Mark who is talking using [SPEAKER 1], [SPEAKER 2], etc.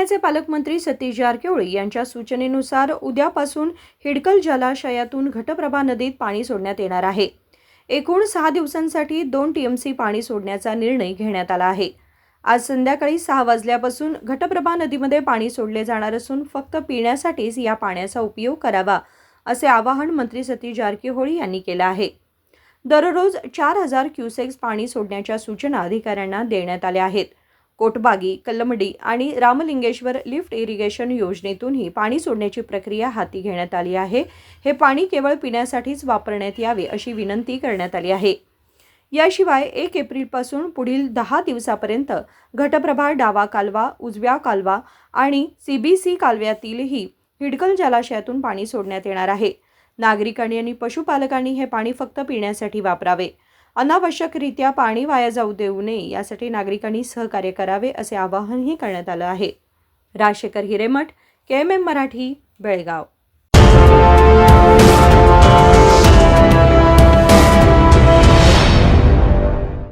[SPEAKER 1] जिल्ह्याचे पालकमंत्री सतीश जारकिहोळी यांच्या सूचनेनुसार उद्यापासून हिडकल जलाशयातून घटप्रभा नदीत पाणी सोडण्यात येणार आहे. एकूण सहा दिवसांसाठी दोन टीएमसी पाणी सोडण्याचा निर्णय घेण्यात आला आहे. आज संध्याकाळी सहा वाजल्यापासून घटप्रभा नदीमध्ये पाणी सोडले जाणार असून फक्त पिण्यासाठीच या पाण्याचा उपयोग करावा असे आवाहन मंत्री सतीश जारकिहोळी यांनी केलं आहे. दररोज चार हजार क्युसेक्स पाणी सोडण्याच्या सूचना अधिकाऱ्यांना देण्यात आल्या आहेत. कोटबागी कलमडी आणि रामलिंगेश्वर लिफ्ट इरिगेशन योजनेतूनही पाणी सोडण्याची प्रक्रिया हाती घेण्यात आली आहे. हे पाणी केवळ पिण्यासाठीच वापरण्यात यावे अशी विनंती करण्यात आली आहे. याशिवाय एक एप्रिलपासून पुढील दहा दिवसापर्यंत घटप्रभा डावा कालवा उजव्या कालवा आणि सी बी सी कालव्यातीलही हिडकल जलाशयातून पाणी सोडण्यात येणार आहे. नागरिकांनी आणि पशुपालकांनी हे पाणी फक्त पिण्यासाठी वापरावे. अनावश्यकरित्या पाणी वाया जाऊ देऊ नये यासाठी नागरिकांनी सहकार्य करावे असे आवाहनही करण्यात आलं आहे. Rajshekhar Hiremath K M M Marathi Belgaum.